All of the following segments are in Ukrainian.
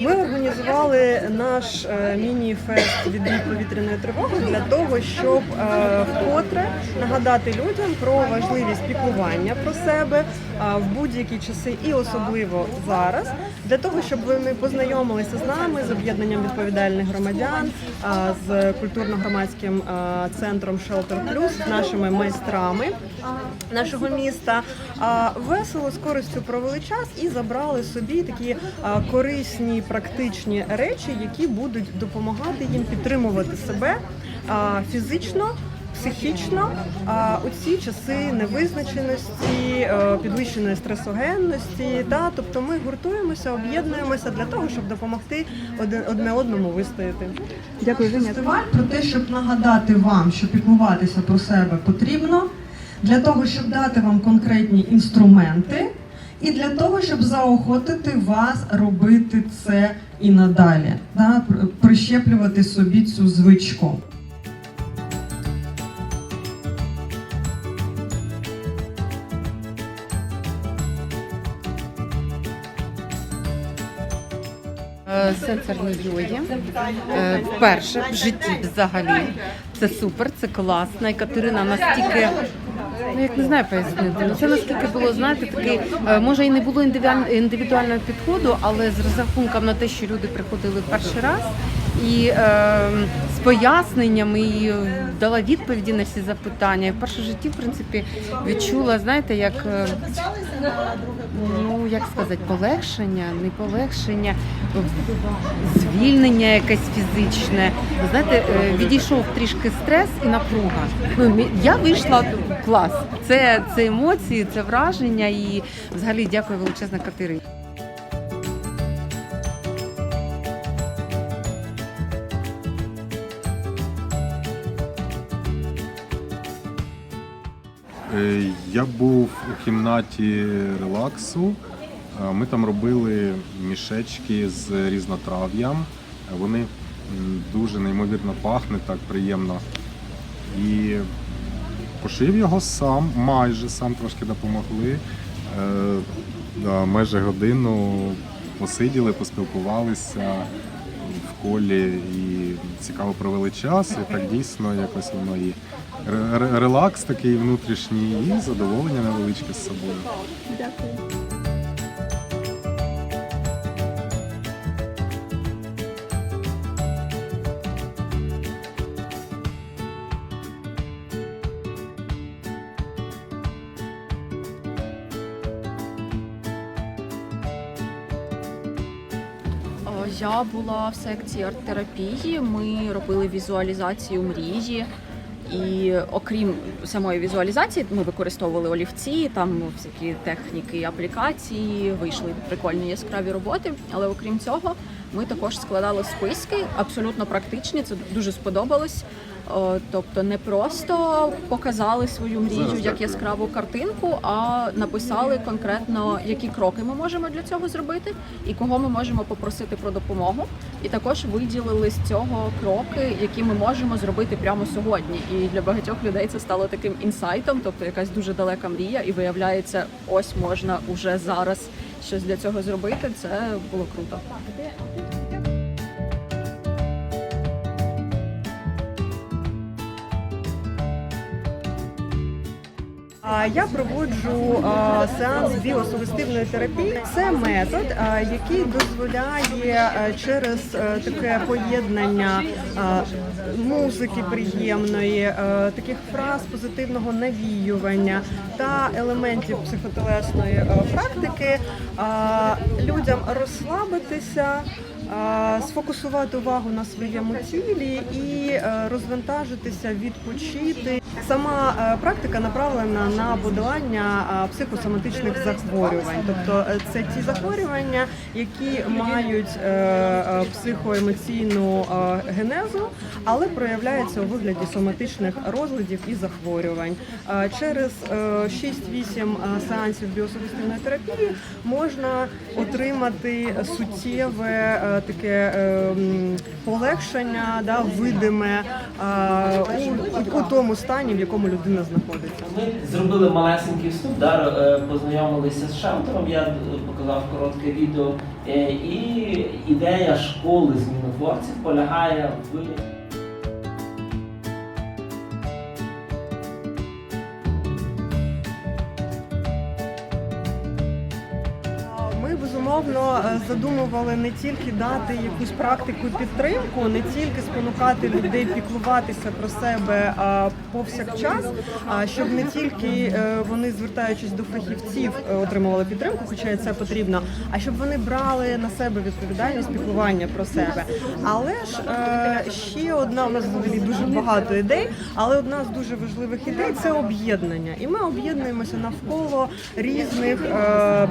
Ми організували наш е, міні-фест від повітряної тривоги для того, щоб е, вкотре нагадати людям про важливість піклування про себе в будь-які часи, і особливо зараз, для того, щоб вони познайомилися з нами, з об'єднанням відповідальних громадян, з культурно-громадським центром Shelter Plus, нашими майстрами нашого міста. Весело з користю провели час і забрали собі такі корисні практичні речі, які будуть допомагати їм підтримувати себе фізично. Психічно а, у ці часи невизначеності, е, підвищеної стресогенності, та тобто ми гуртуємося, об'єднуємося для того, щоб допомогти одне одному вистояти. Дякую, Женя. Фестиваль про те, щоб нагадати вам, що піклуватися про себе потрібно, для того, щоб дати вам конкретні інструменти, і для того, щоб заохотити вас робити це і надалі, да, пр- прищеплювати собі цю звичку. Сенсорні йоги. Е, Вперше в житті взагалі. Це супер, це класно. І Катерина настільки. Ну, як не знаю пояснити. Ну це наскільки було, знаєте, такий, е, може і не було індивідуального підходу, але з розрахунком на те, що люди приходили перший раз, і е, поясненнями і дала відповіді на всі запитання. І вперше в житті, в принципі, відчула, знаєте, як е, ну як сказати, полегшення, не полегшення, звільнення якесь фізичне. Знаєте, е, відійшов трішки стрес і напруга. Ну, я вийшла клас. Це, це емоції, це враження і взагалі дякую величезна Катерині. Я був у кімнаті релаксу. Е, Ми там робили мішечки з різнотрав'ям. Е, Вони дуже неймовірно пахнуть, так приємно. І пошив його сам, майже сам трошки допомогли. Е, майже годину посиділи, поспілкувалися в колі і цікаво провели час. І так дійсно якось воно і ре- ре- релакс такий внутрішній, і задоволення невеличке з собою. Е, Я була в секції арт-терапії. Ми робили візуалізацію мрії. І окрім самої візуалізації, ми використовували олівці, там всякі техніки аплікації, вийшли прикольні яскраві роботи. Але окрім цього, ми також складали списки, абсолютно практичні. Це дуже сподобалось. Е, Тобто не просто показали свою мрію як яскраву картинку, а написали конкретно, які кроки ми можемо для цього зробити, і кого ми можемо попросити про допомогу. І також виділили з цього кроки, які ми можемо зробити прямо сьогодні. І для багатьох людей це стало таким інсайтом, тобто якась дуже далека мрія, і виявляється, ось можна уже зараз щось для цього зробити. Це було круто. Я проводжу а, сеанс біосугестивної терапії. Це метод, а, який дозволяє через е, таке поєднання а, музики приємної, е, таких фраз позитивного навіювання та елементів психотелесної е, практики а, людям розслабитися. Сфокусувати увагу на своєму тілі і е, розвантажитися, відпочити. Сама е, практика направлена на подолання психосоматичних захворювань, тобто е, це ті захворювання, які мають психоемоційну генезу, але проявляються у вигляді соматичних розладів і захворювань. Через е, 6-8 е, сеансів біосугестивної терапії можна отримати суттєве таке е, полегшення, да, видиме у, у тому стані, в якому людина знаходиться. Ми зробили малесенький вступ, да, е, познайомилися з Шелтером, я е, показав коротке відео. Е, І ідея школи змінотворців полягає в безумовно е, задумували не тільки дати якусь практику підтримку, не тільки спонукати людей піклуватися про себе повсякчас, а щоб не тільки е, вони, звертаючись до фахівців, е, отримували підтримку, хоча і це потрібно, а щоб вони брали на себе відповідальність піклування про себе. Але ж ще одна у нас взагалі дуже багато ідей, але одна з дуже важливих ідей це об'єднання. І ми об'єднуємося навколо різних,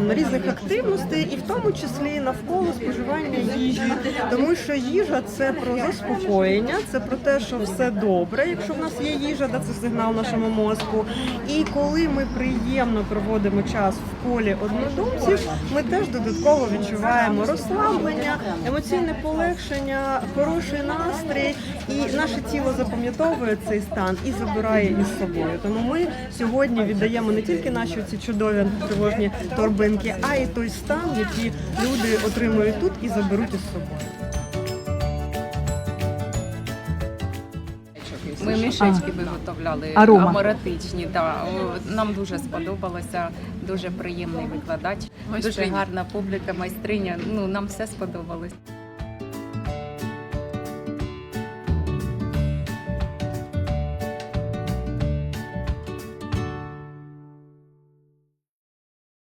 різних активностей, і в тому числі навколо споживання їжі, тому що їжа це про заспокоєння, це про те, що все добре. Якщо в нас є їжа, да, це сигнал нашому мозку. І коли ми приємно проводимо час в колі однодумців, ми теж додатково відчуваємо розслаблення, емоційне полегшення, хороший настрій, і наше тіло запам'ятовує цей стан і забирає із собою. Тому ми сьогодні віддаємо не тільки наші ці чудові тривожні торбинки, а й той стан, який люди отримують тут і заберуть із собою. Ми мішечки виготовляли Арома. ароматичні. Да. Нам дуже сподобалося. Дуже приємний викладач, дуже гарна публіка, майстриня. Ну нам все сподобалось.